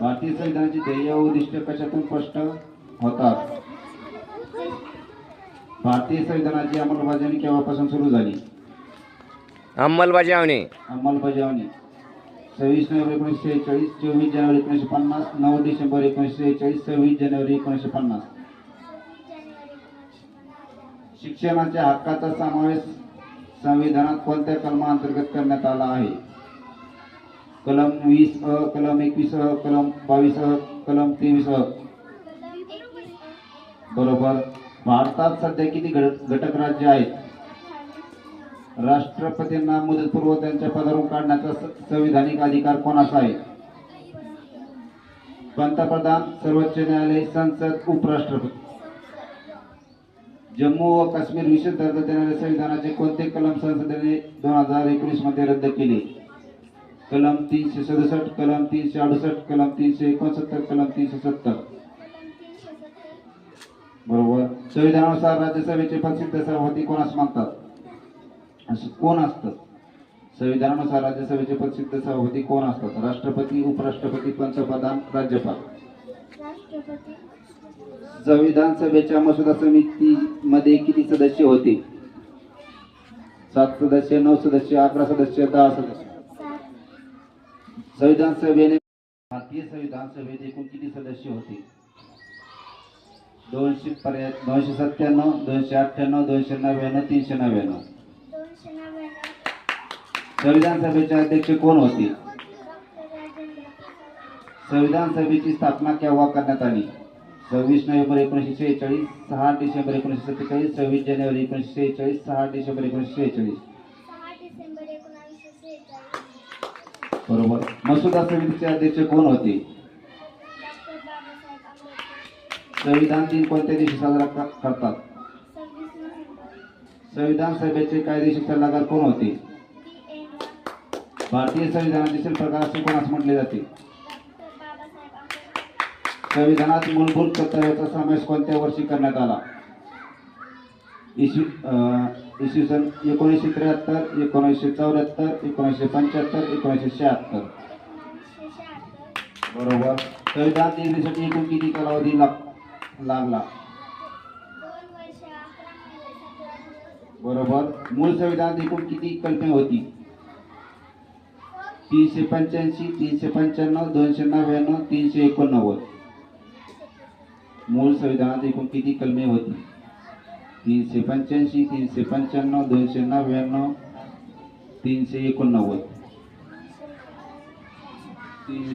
भारतीय संविधानाची ध्येय व उद्दिष्ट कशातून स्पष्ट होतात? भारतीय संविधानाची अंमलबजावणी केव्हापासून सुरू झाली? अंमलबजावणी. अंमलबजावणी. सव्वीस नोव्हेंबर एकोणीसशे शेहेचाळीस चोवीस जानेवारी एकोणीसशे पन्नास नऊ डिसेंबर एकोणीसशे शेहेचाळीस सव्वीस जानेवारी एकोणीसशे पन्नास शिक्षणाच्या हक्काचा समावेश संविधानात कोणत्या कलमाअंतर्गत करण्यात आला आहे? कलम वीस अ कलम एकवीस अ कलम बावीस अ कलम तेवीस अ. बरोबर. भारतात सध्या किती घट- घटक राज्य आहेत? राष्ट्रपतींना मुदतपूर्व त्यांच्या पदावरून काढण्याचा स- संविधानिक अधिकार कोणाचा आहे? पंतप्रधान सर्वोच्च न्यायालय संसद उपराष्ट्रपती. जम्मू व काश्मीर विशेष दर्जा देणाऱ्या संविधानाचे कोणते कलम संसदेने दोन हजार एकोणीसमध्ये रद्द केले? कलम तीनशे सदुसष्ट कलम तीनशे अडुसष्ट कलम तीनशे एकोणसत्तर कलम तीनशे सत्तर. बरोबर? संविधानानुसार राज्यसभेचे प्रसिद्ध सभापती कोणास मानतात? असं कोण असतं? संविधानानुसार राज्यसभेचे प्रसिद्ध सभापती कोण असतात? राष्ट्रपती उपराष्ट्रपती पंतप्रधान राज्यपाल. राष्ट्रपती. संविधान सभेच्या मसुदा समितीमध्ये किती सदस्य होते? सात सदस्य नऊ सदस्य अकरा सदस्य दहा सदस्य. संविधान सभेने भारतीय संविधान सभेत एकूण किती सदस्य होते. दोनशे पर्यंत दोनशे सत्त्याण्णव दोनशे अठ्ठ्याण्णव दोनशे नव्याण्णव तीनशे नव्याण्णव. संविधान सभेचे अध्यक्ष कोण होते? संविधान सभेची स्थापना केव्हा करण्यात आली? सव्वीस नोव्हेंबर एकोणीसशे शेहेचाळीस सहा डिसेंबर एकोणीसशे सत्तेचाळीस सव्वीस जानेवारी एकोणीसशे शेहेचाळीस सहा डिसेंबर एकोणीसशे शेहेचाळीस सहा डिसेंबर एकोणावीसशे सेहेचाळीस बरोबर. मसुदा समितीचे अध्यक्ष कोण होते? संविधान दिन कोणत्या दिवशी साजरा करतात? संविधान सभेचे कायदेशीर सल्लागार कोण होते? भारतीय संविधानाचे प्रकार असे कोणास म्हटले जाते? संविधानात मूलभूत कर्तव्याचा समावेश कोणत्या वर्षी करण्यात आला? इसवी इसवी सन एकोणीसशे त्र्याहत्तर एकोणीसशे चौऱ्याहत्तर एकोणीसशे पंच्याहत्तर एकोणीसशे शहात्तर. बरोबर. संविधान निर्मितीसाठी एकूण किती कालावधी लाग लागला? बरोबर. मूळ संविधानात एकूण किती कल्पना होती? तीनशे पंच्याऐंशी तीनशे पंच्याण्णव दोनशे नव्याण्णव तीनशे एकोणनव्वद. मूळ संविधानात एकूण किती कलमे होती? तीनशे पंच्याऐंशी तीनशे पंच्याण्णव दोनशे नव्याण्णव तीनशे एकोणनव्वद. तीन